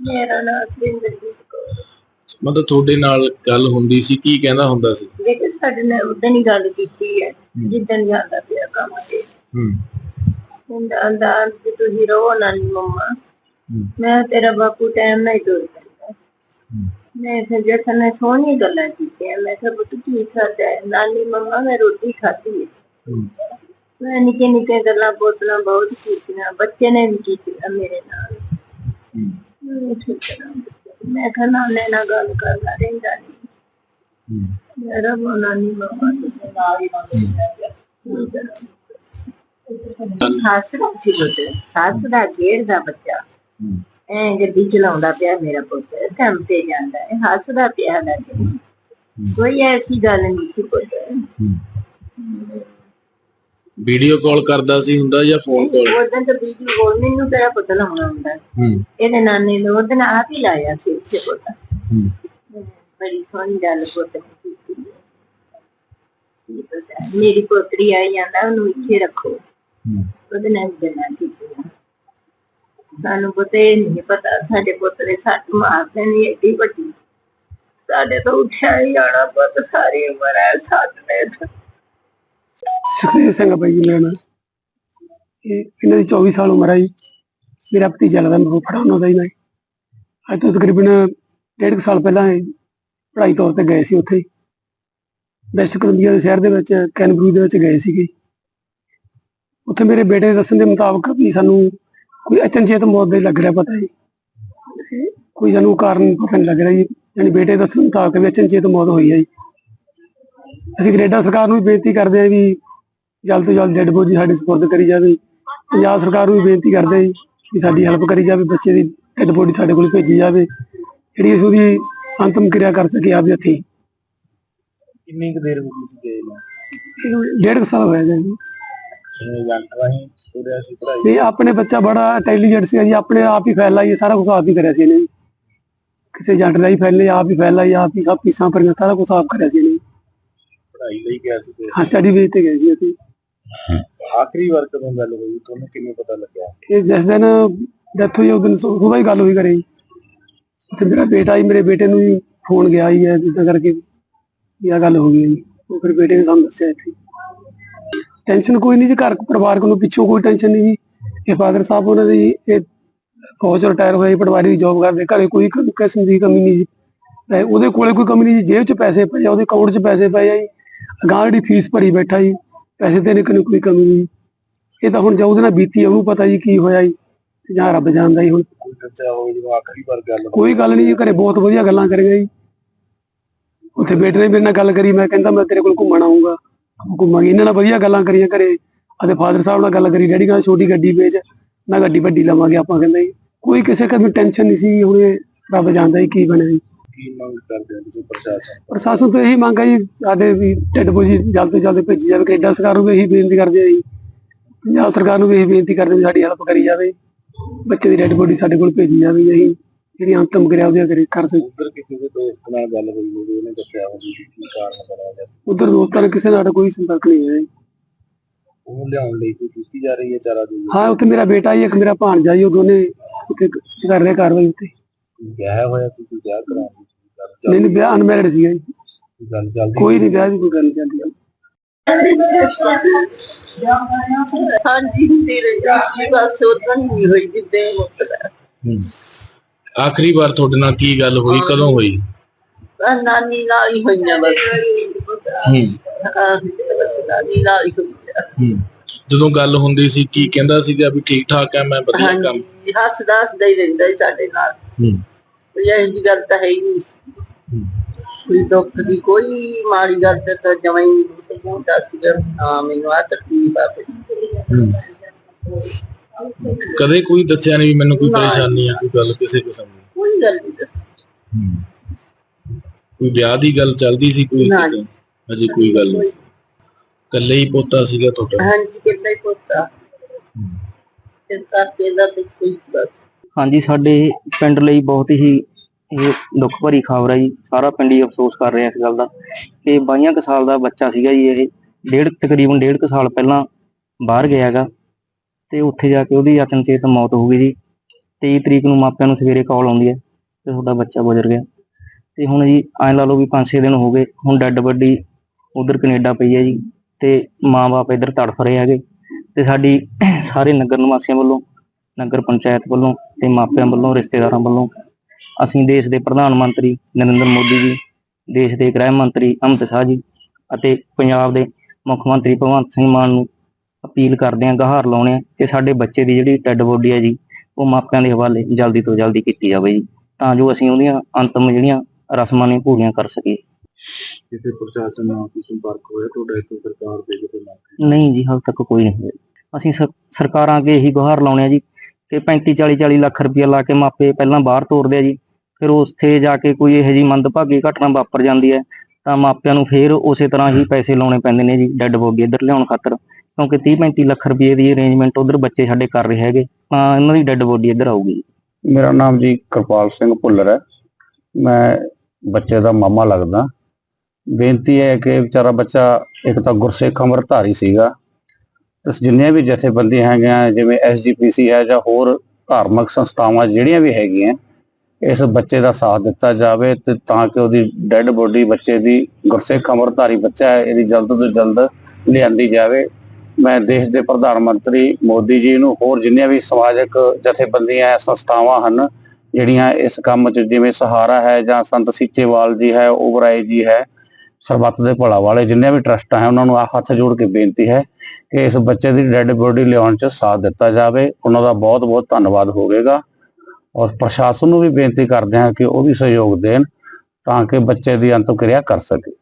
ਮੇਰਾ ਨਾਮ ਸੁਰਿੰਦਰਜੀਤ ਕੌਰ ਮਤਲਬ ਤੁਹਾਡੇ ਨਾਲ ਗੱਲ ਹੁੰਦੀ ਸੀ ਕੀ ਕਹਿੰਦਾ ਹੁੰਦਾ ਸੀ? ਬੇਟੇ ਸਾਡੇ ਨਾਲ ਉਦੋਂ ਹੀ ਗੱਲ ਕੀਤੀ ਹੈ ਜਿੱਦਣ ਜਾਂਦਾ ਪਿਆ ਕੰਮ ਤੇ। ਹੂੰ। ਕਹਿੰਦਾ ਆਂਦਾ ਕਿ ਤੁਸੀਂ ਰਹੋ ਨਾ ਨੀ ਮੰਮਾ ਹੂੰ। ਮੈਂ ਤੇਰਾ ਬਾਪੂ ਟਾਈਮ ਨਹੀਂ ਦੂਰ ਕਰਦਾ ਮੈਂ ਫਿਰ ਜਸਨ ਨੇ ਸੋਹਣੀ ਗੱਲਾਂ ਕੀਤੀਆਂ ਮੈਂ ਕਿਹਾ ਪੁੱਤ ਕੀ ਖਾਦਾ ਹੈ ਨਾਨੀ ਮੰਮਾ ਮੈਂ ਰੋਟੀ ਖਾਧੀ ਹੈ। ਮੈਂ ਨਿੱਕੇ ਨਿੱਕੇ ਗੱਲਾਂ ਬੋਤਲਾਂ ਬਹੁਤ ਕੀਤੀਆਂ ਬੱਚੇ ਨੇ ਵੀ ਕੀਤੀਆਂ ਮੇਰੇ ਨਾਲ ਹੂੰ। ਮੈਂ ਠੀਕ ਕਰਾਂ। ਮੈਂ ਕਿਹਾ ਨਾਨੇ ਨਾਲ ਗੱਲ ਕਰਨਾ ਰਹਿੰਦਾ ਹੂੰ। ਮੇਰਾ ਮੋਨਾ ਨਹੀਂ ਮੰਮਾ ਤੇ ਨਾਲ ਹੀ ਹਾਸਦਾ ਸੀ ਬੁੱਤ ਹਾਸਦਾ ਗੇੜ ਦਾ ਬੱਚਾ ਹੂੰ। ਐ ਗੱਡੀ ਚਲਾਉਂਦਾ ਪਿਆ ਮੇਰਾ ਪੁੱਤ ਕੰਮ ਤੇ ਜਾਂਦਾ ਹੈ ਹੱਸਦਾ ਪਿਆ ਲੱਗੇ ਕੋਈ ਐਸੀ ਗੱਲ ਨਹੀਂ ਸੀ ਪੁੱਤ। ਵੀਡੀਓ ਕਾਲ ਕਰਦਾ ਸੀ ਹੁੰਦਾ ਜਾਂ ਫੋਨ ਕਾਲ? ਉਹਦਾਂ ਤਾਂ ਵੀਡੀਓ ਕੋਲ ਮੈਨੂੰ ਤੇਰਾ ਪੁੱਤ ਲਾਉਣਾ ਹੁੰਦਾ। ਇਹਦੇ ਨਾਨੇ ਨੇ ਉਹਦਨ ਆਪ ਹੀ ਲਾਇਆ ਸੀ ਉੱਥੇ ਪੁੱਤ। ਬੜੀ ਸੋਹਣੀ ਗੱਲ ਪੁੱਤ ਮੇਰੀ ਪੋਤਰੀ ਆਈ ਜਾਂਦਾ ਉਹਨੂੰ ਇੱਥੇ ਰੱਖੋ। ਉਹਦੇ ਨਾਲ ਗੱਲਾਂ ਕੀਤੀਆਂ। ਸਾਨੂੰ ਪਤਾ ਨਹੀਂ ਪਤਾ, ਸਾਡੇ ਪੁੱਤ ਸੱਟ ਮਾਰਦੇ ਨਹੀਂ ਏਡੀ ਵੱਡੀ। ਸਾਡੇ ਤੋਂ ਉੱਠਿਆ ਹੀ ਜਾਣਾ ਪੁੱਤ, ਸਾਰੀ ਉਮਰ ਹੈ ਸੱਟ ਨੇ ਸੁਖਦੇਵ ਸਿੰਘ ਬਾਈ ਜੀ ਮੇਰਾ ਇਹ ਇਹਨਾਂ ਦੀ 24 ਸਾਲ ਉਮਰ ਹੈ ਮੇਰਾ ਭਤੀਜਾ ਲੱਗਦਾ, ਮੇਰੇ ਕੋਲ ਉਹਨਾਂ ਦਾ ਹੀ ਮੈਂ। ਅੱਜ ਤੋਂ ਤਕਰੀਬਨ ਡੇਢ ਕੁ ਸਾਲ ਪਹਿਲਾਂ ਪੜ੍ਹਾਈ ਤੌਰ ਤੇ ਗਏ ਸੀ ਉੱਥੇ। ਵੈਸਟ ਕੋਲੰਬੀਆ ਦੇ ਸ਼ਹਿਰ ਦੇ ਵਿੱਚ, ਕੈਨਬਰੂ ਦੇ ਵਿੱਚ ਗਏ ਸੀਗੇ। ਉੱਥੇ ਮੇਰੇ ਬੇਟੇ ਦੇ ਦੱਸਣ ਦੇ ਮੁਤਾਬਕ ਵੀ ਸਾਨੂੰ ਕੋਈ ਅਚਨਚੇਤ ਮੌਤ ਦਾ ਹੀ ਲੱਗ ਰਿਹਾ ਪਤਾ ਜੀ। ਕੋਈ ਸਾਨੂੰ ਕਾਰਨ ਪਤਾ ਨਹੀਂ ਲੱਗ ਰਿਹਾ ਜੀ। ਯਾਨੀ ਬੇਟੇ ਦੱਸਣ ਮੁਤਾਬਕ ਵੀ ਅਚਨਚੇਤ ਮੌਤ ਹੋਈ ਹੈ ਜੀ। ਅਸੀਂ ਕੈਨੇਡਾ ਸਰਕਾਰ ਨੂੰ ਵੀ ਬੇਨਤੀ ਕਰਦੇ ਹਾਂ ਵੀ ਜਲਦ ਤੋਂ ਜਲਦ ਡੈਡ ਬੋਡੀ ਸਾਡੇ ਸਪੁਰਦ ਕਰੀ ਜਾਵੇ। ਪੰਜਾਬ ਸਰਕਾਰ ਨੂੰ ਵੀ ਬੇਨਤੀ ਕਰਦੇ ਹਾਂ ਵੀ ਸਾਡੀ ਹੈਲਪ ਕਰੀ ਜਾਵੇ ਬੱਚੇ ਦੀ ਡੈਡ ਬੋਡੀ ਸਾਡੇ ਕੋਲ ਭੇਜੀ ਜਾਵੇ। ਜਿਹੜੀ ਅਸੀਂ ਉਹਦੀ ਅੰਤਮ ਕਿਰਿਆ ਕਰ ਸਕੇ ਆਪਦੇ ਹੱਥੀਂ। ਕਿੰਨੀ ਕੁ ਦੇਰ ਹੋ ਗਈ ਸੀ ਗਏ ਨੂੰ? ਡੇਢ ਸਾਲ ਹੋਇਆ ਜੀ। ਇਹ ਏਜੰਟ ਤੇ ਆਪਣੇ ਬੱਚਾ ਬੜਾ ਇੰਟੈਲੀਜੈਂਟ ਸੀ ਜੀ ਆਪਣੇ ਆਪ ਹੀ ਫੈਲਾ ਇਹ ਸਾਰਾ ਕੁਝ ਆਪ ਹੀ ਕਰਿਆ ਸੀ ਇਹਨੇ ਕਿਸੇ ਏਜੰਟ ਦਾ ਹੀ ਫੈਲੇ ਆਪ ਹੀ ਫੈਲਾ ਆਪ ਹੀ ਸਭ ਫੀਸਾਂ ਭਰੀਆਂ ਸਾਰਾ ਕੁਝ ਆਪ ਕਰਿਆ ਸੀ ਇਹਨੇ ਪੜਾਈ ਲਈ ਗਿਆ ਸੀ ਹਾਂ ਸਟੱਡੀ ਵੇਚ ਤੇ ਗਏ ਸੀ ਅਸੀਂ। ਆਖਰੀ ਵਾਰ ਕਦੋਂ ਗੱਲ ਹੋਈ? ਤੁਹਾਨੂੰ ਕਿਵੇਂ ਪਤਾ ਲੱਗਿਆ? ਇਹ ਜਿਸ ਦਿਨ ਡੈਥ ਹੋਈ ਉਸ ਦਿਨ ਸੁਬਾਹ ਹੀ ਗੱਲ ਹੋਈ ਕਰੇ ਤੇ ਮੇਰਾ ਬੇਟਾ ਹੀ ਮੇਰੇ ਬੇਟੇ ਨੂੰ ਹੀ ਫੋਨ ਗਿਆ ਹੀ ਹੈ ਜਿੱਦਾਂ ਕਰਕੇ ਆਹ ਗੱਲ ਹੋ ਗਈ। ਉਹ ਫਿਰ ਬੇਟੇ ਨੇ ਸਾਨੂੰ ਦੱਸਿਆ ਇੱਥੇ। ਟੈਨਸ਼ਨ ਕੋਈ ਨਹੀਂ ਜੀ, ਘਰ ਪਰਿਵਾਰਕ ਨੂੰ ਪਿੱਛੋਂ ਕੋਈ ਟੈਨਸ਼ਨ ਨਹੀਂ ਜੀ। ਇਹ ਫਾਦਰ ਸਾਹਿਬ ਉਹਨਾਂ ਦੀ ਇਹ ਫੌਜ ਰਿਟਾਇਰ ਹੋਏ, ਪਟਵਾਰੀ ਦੀ ਜੌਬ ਕਰਦੇ, ਘਰੇ ਕੋਈ ਕਿਸਮ ਦੀ ਕਮੀ ਨਹੀਂ ਜੀ। ਉਹਦੇ ਕੋਲੇ ਕੋਈ ਕਮੀ ਨਹੀਂ ਜੀ, ਜੇਬ 'ਚ ਪੈਸੇ ਪਏ ਆ, ਉਹਦੇ ਅਕਾਊਂਟ 'ਚ ਪੈਸੇ ਪਏ ਆ ਜੀ। ਅਗਾਂਹ ਜਿਹੜੀ ਫੀਸ ਭਰੀ ਬੈਠਾ ਜੀ, ਪੈਸੇ ਤੇ ਨਿਕਲ ਕੋਈ ਕਮੀ ਨਹੀਂ। ਇਹ ਤਾਂ ਹੁਣ ਜੋ ਉਹਦੇ ਨਾਲ ਬੀਤੀ ਉਹਨੂੰ ਪਤਾ ਜੀ ਕੀ ਹੋਇਆ ਜੀ ਜਾਂ ਰੱਬ ਜਾਣਦਾ ਜੀ ਹੁਣ। ਕੋਈ ਗੱਲ ਹੋਈ ਨਹੀਂ ਜੀ, ਘਰੇ ਬਹੁਤ ਵਧੀਆ ਗੱਲਾਂ ਕਰੀਆਂ ਜੀ। ਉੱਥੇ ਬੇਟੇ ਨੇ ਮੇਰੇ ਨਾਲ ਗੱਲ ਕਰੀ, ਮੈਂ ਕਹਿੰਦਾ ਮੈਂ ਤੇਰੇ ਕੋਲ ਘੁੰਮਣ ਆਉਂਗਾ ਘੁੰਮਾਂਗੇ। ਇਹਨਾਂ ਨਾਲ ਵਧੀਆ ਗੱਲਾਂ ਕਰੀਆਂ ਘਰੇ। ਅਤੇ ਫਾਦਰ ਸਾਹਿਬ ਨਾਲ ਗੱਲ ਕਰੀ ਡੈਡੀ ਕਹਿੰਦਾ ਛੋਟੀ ਗੱਡੀ ਵੇਚ ਮੈਂ ਗੱਡੀ ਵੱਡੀ ਲਵਾਂਗੇ ਆਪਾਂ ਕਹਿੰਦਾ ਜੀ। ਕੋਈ ਕਿਸੇ ਕਦੇ ਟੈਨਸ਼ਨ ਨਹੀਂ ਸੀ ਹੁਣ ਰੱਬ ਜਾਣਦਾ ਜੀ ਕੀ ਬਣਿਆ ਜੀ। ਕੀ ਮੰਗ ਕਰਦੇ ਹੋ ਤੁਸੀਂ ਪ੍ਰਸ਼ਾਸਨ ਪ੍ਰਸ਼ਾਸਨ ਤੋਂ ਇਹੀ ਮੰਗ ਹੈ ਜੀ ਸਾਡੇ ਵੀ ਢਿੱਡ ਬੋਝੀ ਜਲਦ ਤੋਂ ਜਲਦ ਭੇਜੀ ਜਾਵੇ। ਕੈਨੇਡਾ ਸਰਕਾਰ ਨੂੰ ਵੀ ਇਹੀ ਬੇਨਤੀ ਕਰਦੇ ਆ ਜੀ। ਪੰਜਾਬ ਸਰਕਾਰ ਨੂੰ ਵੀ ਇਹੀ ਬੇਨਤੀ ਕਰਦੇ ਵੀ ਸਾਡੀ ਹੈਲਪ ਕਰੀ ਜਾਵੇ। ਬੱਚੇ ਦੀ ਡੈਡ ਬੋਡੀ ਸਾਡੇ ਕੋਲ ਭੇਜੀ ਜਾਵੇ ਜੀ। ਅਸੀਂ ਜਿਹੜੀ ਅੰਤਮ ਕਿਰਿਆ ਉਹਦੇ ਕਰੇ ਕਰ ਸਕੀ ਉਧਰ ਕਿਸੇ ਦੇ ਦੋਸਤ ਨਾਲ ਗੱਲ ਹੋਈ ਹੋਵੇ ਉਹਨੇ ਦੱਸਿਆ ਹੋਵੇ ਕਿ ਕੀ ਕਾਰਨ ਬਣਿਆ ਜਾਂ ਉਧਰ ਦੋਸਤਾਂ ਨਾਲ ਕਿਸੇ ਨਾਲ ਕੋਈ ਸੰਪਰਕ ਨਹੀਂ ਜੀ। ਉਹ ਲਿਆਉਣ ਲਈ ਕੋਈ ਕੀਤੀ ਜਾ ਰਹੀ ਹੈ ਚਾਰਾ ਦੀ ਹਾਂ ਉੱਥੇ ਮੇਰਾ ਬੇਟਾ ਜੀ ਇੱਕ ਮੇਰਾ ਭਾਣਜਾ ਜੀ ਉਹ ਦੋਨੇ ਉੱਥੇ ਕਰ ਰਹੇ ਕਾਰਵਾਈ ਉੱਤੇ। ਵਿਆਹ ਹੋਇਆ ਸੀ ਕੋਈ ਵਿਆਹ ਕਰਾਉਣ ਦੀ ਕੋਈ ਗੱਲ ਚੱਲ- ਨਹੀਂ ਨਹੀਂ ਵਿਆਹ ਅਨਮੈਰਿਡ ਸੀਗਾ ਜੀ। ਗੱਲ ਚੱਲਦੀ ਕੋਈ ਨਹੀਂ ਵਿਆਹ ਦੀ ਕੋਈ ਗੱਲ ਨਹੀਂ ਚੱਲਦੀ। ਹਾਂਜੀ ਤੇਰੇ ਜੀ ਬਸ ਉਦੋਂ ਹੀ ਹੋਈ ਜਿੱਦੇ ਮੁੱਕਦਾ ਹੂੰ। ਆਖਰੀ ਵਾਰ ਤੁਹਾਡੇ ਨਾਲ ਕੀ ਗੱਲ ਹੋਈ? ਕਦੋਂ ਹੋਈ? ਨਾਨੀ ਨਾਲ ਹੀ ਹੋਈਆਂ ਬਸ। ਹੂੰ ਆਹ, ਬਸ। ਨਾਨੀ ਨਾਲ ਹੀ ਹੋਈਆਂ। ਹੂੰ। ਜਦੋਂ ਗੱਲ ਹੁੰਦੀ ਸੀ ਕੀ ਕਹਿੰਦਾ ਸੀਗਾ ਵੀ ਠੀਕ ਠਾਕ ਹੈ ਮੈਂ ਵਧੀਆ ਕੰਮ ਹਾਂਜੀ ਹੱਸਦਾ ਹੱਸਦਾ ਹੀ ਰਹਿੰਦਾ ਸੀ ਸਾਡੇ ਨਾਲ। ਹੂੰ। ਕੋਈ ਇਹੋ ਜਿਹੀ ਗੱਲ ਤਾਂ ਹੈ ਹੀ ਨਹੀਂ ਸੀ। ਹੂੰ। ਕੋਈ ਦੁੱਖ ਦੀ ਕੋਈ ਮਾੜੀ ਗੱਲ ਤੇ ਤਾਂ ਜਮਾਂ ਹੀ ਨਹੀਂ ਹੁੰਦਾ ਸੀਗਾ ਹਾਂ ਮੈਨੂੰ ਆ ਤਕਲੀਫ ਆ ਪਈ ਹੂੰ। ਕਦੇ ਕੋਈ ਦੱਸਿਆ ਨਹੀਂ ਵੀ ਮੈਨੂੰ ਕੋਈ। ਪਰੇਸ਼ਾਨੀ ਆ ਕੋਈ ਗੱਲ ਕਿਸੇ ਕਿਸਮ ਦੀ ਕੋਈ ਗੱਲ ਨਹੀਂ ਦੱਸੀ। ਕੋਈ ਵਿਆਹ ਦੀ ਗੱਲ ਚੱਲਦੀ ਸੀ ਕੋਈ ਨਾ। ਕਿਸੇ ਅਜੇ ਕੋਈ ਗੱਲ ਨਹੀਂ ਸੀ। ਇਕੱਲੇ ਹੀ ਪੋਤਾ ਸੀਗਾ ਤੁਹਾਡਾ? ਹਾਂਜੀ ਕਿੰਨਾ ਹੀ ਪੁੱਤਾ। ਇਸ ਕਰਕੇ ਦਾ ਤੇ ਕੋਈ ਬਸ। ਹਾਂਜੀ ਸਾਡੇ ਪਿੰਡ ਲਈ ਬਹੁਤ ਹੀ ਇਹ ਦੁੱਖ ਭਰੀ ਖਬਰ ਹੈ ਜੀ। ਸਾਰਾ ਪਿੰਡ ਹੀ ਅਫਸੋਸ ਕਰ ਰਿਹਾ ਇਸ ਗੱਲ ਦਾ। ਕਿ 22 ਕੁ ਸਾਲ ਦਾ ਬੱਚਾ ਸੀਗਾ ਜੀ ਇਹ। ਡੇਢ ਤਕਰੀਬਨ ਡੇਢ ਕੁ ਸਾਲ ਪਹਿਲਾਂ ਬਾਹਰ ਗਿਆ ਹੈਗਾ। ਤੇ ਉੱਥੇ ਜਾ ਕੇ ਉਹਦੀ ਅਚਨਚੇਤ ਮੌਤ ਹੋ ਗਈ ਜੀ। 23 ਤਰੀਕ ਨੂੰ ਮਾਪਿਆਂ ਨੂੰ ਸਵੇਰੇ ਕਾਲ ਆਉਂਦੀ ਹੈ ਕਿ ਤੁਹਾਡਾ ਬੱਚਾ ਗੁਜ਼ਰ ਗਿਆ। ਤੇ ਹੁਣ ਜੀ ਐਂ ਲਾ ਲਓ ਵੀ 5-6 ਦਿਨ ਹੋ ਗਏ, ਹੁਣ ਡੈੱਡ ਬੱਡੀ ਉਧਰ ਕੈਨੇਡਾ ਪਈ ਹੈ ਜੀ ਤੇ ਮਾਂ-ਬਾਪ ਇੱਧਰ ਤੜਫ ਰਹੇ ਹੈਗੇ। ਤੇ ਸਾਡੀ ਸਾਰੇ ਨਗਰ ਨਿਵਾਸੀਆਂ ਵੱਲੋਂ, ਨਗਰ ਪੰਚਾਇਤ ਵੱਲੋਂ ਤੇ ਮਾਪਿਆਂ ਵੱਲੋਂ, ਰਿਸ਼ਤੇਦਾਰਾਂ ਵੱਲੋਂ ਅਸੀਂ ਦੇਸ਼ ਦੇ ਪ੍ਰਧਾਨ ਮੰਤਰੀ ਨਰਿੰਦਰ ਮੋਦੀ ਜੀ, ਦੇਸ਼ ਦੇ ਗ੍ਰਹਿ ਮੰਤਰੀ ਅਮਿਤ ਸ਼ਾਹ ਜੀ ਅਤੇ ਪੰਜਾਬ ਦੇ ਮੁੱਖ ਮੰਤਰੀ ਭਗਵੰਤ ਸਿੰਘ ਮਾਨ ਨੂੰ ਅਪੀਲ ਕਰਦੇ ਹਾਂ ਗਹਾਰ ਲਾਉਣੇ ਆ ਕਿ ਸਾਡੇ ਬੱਚੇ ਦੀ ਜਿਹੜੀ ਡੈੱਡ ਬੋਡੀ ਹੈ ਜੀ ਉਹ ਮਾਪਿਆਂ ਦੇ ਹਵਾਲੇ ਜਲਦੀ ਤੋਂ ਜਲਦੀ ਕੀਤੀ ਜਾਵੇ ਜੀ ਤਾਂ ਜੋ ਅਸੀਂ ਉਹਦੀਆਂ ਅੰਤਮ ਜਿਹੜੀਆਂ ਰਸਮਾਂ ਨੇ ਪੂਰੀਆਂ ਕਰ ਸਕੀਏ। ਕਿਸੇ ਪ੍ਰਸ਼ਾਸਨ ਨਾਲ ਕੋਈ ਸੰਪਰਕ ਹੋਇਆ ਤੁਹਾਡਾ ਇੱਥੋਂ ਸਰਕਾਰ ਦੇ ਕਿਤੇ ਨਾਲ? ਨਹੀਂ ਜੀ ਹਾਲ ਤੱਕ ਕੋਈ ਨਹੀਂ ਹੋਇਆ। ਅਸੀਂ ਸਰਕਾਰਾਂ ਅੱਗੇ ਇਹੀ ਗੁਹਾਰ ਲਾਉਣੇ ਆ ਜੀ ਕਿ 35 40 40 ਲੱਖ ਰੁਪਇਆ ਲਾ ਕੇ ਮਾਪੇ ਪਹਿਲਾਂ ਬਾਹਰ ਤੋਰਦੇ ਆ ਜੀ ਫਿਰ ਉੱਥੇ ਜਾ ਕੇ ਕੋਈ ਇਹੋ ਜੀ ਮੰਦਭਾਗੀ ਘਟਨਾ ਵਾਪਰ ਜਾਂਦੀ ਹੈ ਤਾਂ ਮਾਪਿਆਂ ਨੂੰ ਫਿਰ ਉਸੇ ਤਰ੍ਹਾਂ ਹੀ ਪੈਸੇ ਲਾਉਣੇ ਪੈਂਦੇ ਨੇ ਜੀ ਡੈੱਡ ਬੋਡੀ ਇੱਧਰ ਲਿਆਉਣ ਖਾਤਰ। ਕਿਉਂਕਿ 30 35 ਲੱਖ ਰੁਪਏ ਦੀ ਅਰੇਂਜਮੈਂਟ ਉਧਰ ਬੱਚੇ ਸਾਡੇ ਕਰ ਰਹੇ ਹੈਗੇ, ਤਾਂ ਇਹਨਾਂ ਦੀ ਡੈੱਡ ਬੋਡੀ ਇੱਧਰ ਆਊਗੀ ਮੇਰਾ ਨਾਮ ਜੀ ਕਿਰਪਾਲ ਸਿੰਘ ਭੁੱਲਰ ਹੈ। ਮੈਂ ਬੱਚੇ ਦਾ ਮਾਮਾ ਲੱਗਦਾ। ਬੇਨਤੀ ਹੈ ਕਿ ਵਿਚਾਰਾ ਬੱਚਾ ਇੱਕ ਤਾਂ ਗੁਰਸਿੱਖ ਅੰਮ੍ਰਿਤਧਾਰੀ ਸੀਗਾ। ਤੇ ਜਿੰਨੀਆਂ ਵੀ ਜਥੇਬੰਦੀਆਂ ਹੈਗੀਆਂ, ਜਿਵੇਂ ਐਸਜੀਪੀਸੀ ਹੈ ਜਾਂ ਹੋਰ ਧਾਰਮਿਕ ਸੰਸਥਾਵਾਂ ਜਿਹੜੀਆਂ ਵੀ ਹੈਗੀਆਂ, ਇਸ ਬੱਚੇ ਦਾ ਸਾਥ ਦਿੱਤਾ ਜਾਵੇ ਤੇ ਤਾਂ ਕਿ ਉਹਦੀ ਡੈੱਡ ਬੋਡੀ ਬੱਚੇ ਦੀ ਗੁਰਸਿੱਖ ਅੰਮ੍ਰਿਤਧਾਰੀ ਬੱਚਾ ਹੈ, ਇਹਦੀ ਜਲਦ ਤੋਂ ਜਲਦ ਲਿਆਂਦੀ ਜਾਵੇ। ਮੈਂ ਦੇਸ਼ ਦੇ ਪ੍ਰਧਾਨ ਮੰਤਰੀ ਮੋਦੀ ਜੀ ਨੂੰ ਹੋਰ ਜਿੰਨੀਆਂ ਵੀ ਸਮਾਜਿਕ ਜਥੇਬੰਦੀਆਂ ਸੰਸਥਾਵਾਂ ਹਨ, ਜਿਹੜੀਆਂ ਇਸ ਕੰਮ 'ਚ ਜਿਵੇਂ ਸਹਾਰਾ ਹੈ ਜਾਂ ਸੰਤ ਸੀਚੇਵਾਲ ਜੀ ਹੈ ਓਵਰਾਏ ਜੀ ਹੈ, ਸਰਬੱਤ ਦੇ ਭਲਾ ਵਾਲੇ ਜਿੰਨੇ ਵੀ ਟਰਸਟ ਹੈ, ਉਹਨਾਂ ਨੂੰ ਆ ਹੱਥ ਜੋੜ ਕੇ ਬੇਨਤੀ ਹੈ ਕਿ ਇਸ ਬੱਚੇ ਦੀ ਡੈੱਡ ਬੋਡੀ ਲਿਆਉਣ 'ਚ ਸਾਥ ਦਿੱਤਾ ਜਾਵੇ। ਉਹਨਾਂ ਦਾ ਬਹੁਤ ਬਹੁਤ ਧੰਨਵਾਦ ਹੋਵੇਗਾ। ਔਰ ਪ੍ਰਸ਼ਾਸਨ ਨੂੰ ਵੀ ਬੇਨਤੀ ਕਰਦੇ ਹਾਂ ਕਿ ਉਹ ਵੀ ਸਹਿਯੋਗ ਦੇਣ ਤਾਂ ਕਿ ਬੱਚੇ ਦੀ ਅੰਤਿਮ ਕਿਰਿਆ ਕਰ ਸਕੇ।